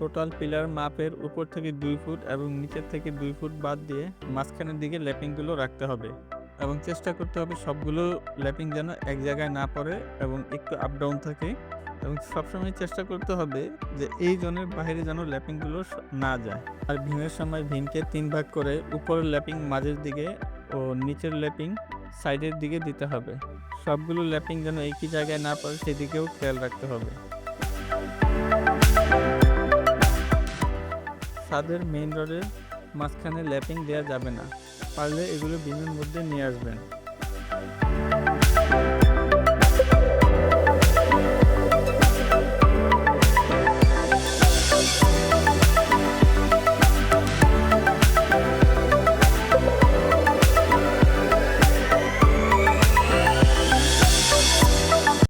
Total pillar মাপের উপর থেকে দুই ফুট এবং নিচের থেকে দুই ফুট বাদ দিয়ে মাঝখানের দিকে ল্যাপিংগুলো রাখতে হবে এবং চেষ্টা করতে হবে সবগুলো ল্যাপিং যেন এক জায়গায় না পড়ে এবং একটু আপ ডাউন থাকে এবং সবসময় চেষ্টা করতে হবে যে এই জোনের বাইরে যেন ল্যাপিংগুলো না যায়। আর ভিমের সময় ভিমকে তিন ভাগ করে উপরের ল্যাপিং মাঝের দিকে ও নিচের ল্যাপিং সাইডের দিকে দিতে হবে। সবগুলো ল্যাপিং যেন একই জায়গায় না পড়ে সেদিকেও খেয়াল রাখতে হবে। ছাদের মেইন রডের মাঝখানে ল্যাপিং দেওয়া যাবে না। পারলে এগুলো বিমের মধ্যে নিয়ে আসবেন।